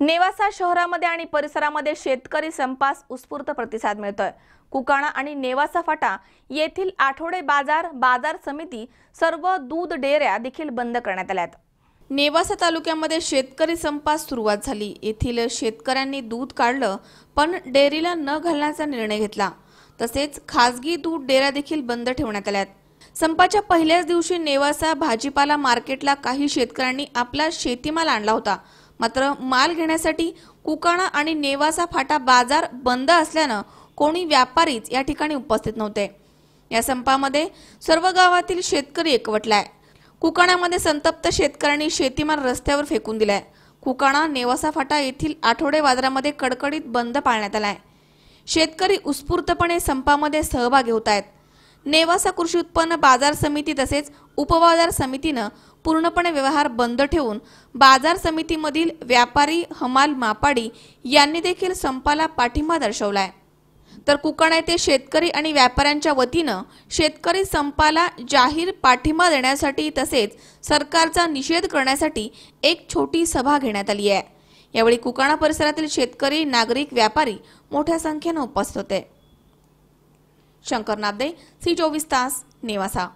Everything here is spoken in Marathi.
नेवासा शहरामध्ये आणि परिसरामध्ये शेतकरी संपास उत्स्फूर्त प्रतिसाद मिळतोय. कुकाणा आणि नेवासा फाटा येथील आठवडे बाजार बाजार समिती सर्व दूध डेऱ्या देखील बंद करण्यात आल्यात. नेवासा तालुक्यामध्ये शेतकरी संपास सुरुवात झाली. येथील शेतकऱ्यांनी दूध काढलं पण डेअरीला न घालण्याचा निर्णय घेतला. तसेच खासगी दूध डेऱ्या देखील बंद ठेवण्यात आल्यात. संपाच्या पहिल्याच दिवशी नेवासा भाजीपाला मार्केटला काही शेतकऱ्यांनी आपला शेतीमाल आणला होता. मात्र माल घेण्यासाठी कुकाणा आणि नेवासा फाटा बाजार बंद असल्यानं कोणी व्यापारीच या ठिकाणी उपस्थित नव्हते. या संपामध्ये सर्व गावातील शेतकरी एकवटलाय. कुकाणामध्ये संतप्त शेतकऱ्यांनी शेतीमाल रस्त्यावर फेकून दिलाय. कुकाणा नेवासा फाटा येथील आठवडे बाजारामध्ये कडकडीत बंद पाळण्यात आलाय. शेतकरी उत्स्फूर्तपणे संपामध्ये सहभागी होत आहेत नेवासा कृषी उत्पन्न बाजार समिती तसेच उपबाजार समितीनं पूर्णपणे व्यवहार बंद ठेवून बाजार समितीमधील व्यापारी हमाल मापाडी यांनी देखील संपाला पाठिंबा दर्शवलाय. तर कुकाणा येथे शेतकरी आणि व्यापाऱ्यांच्या वतीनं शेतकरी संपाला जाहीर पाठिंबा देण्यासाठी तसेच सरकारचा निषेध करण्यासाठी एक छोटी सभा घेण्यात आली आहे यावेळी कुकाणा परिसरातील शेतकरी नागरिक व्यापारी मोठ्या संख्येनं उपस्थित होते. शंकर नादे सी चोवीस तास नेवासा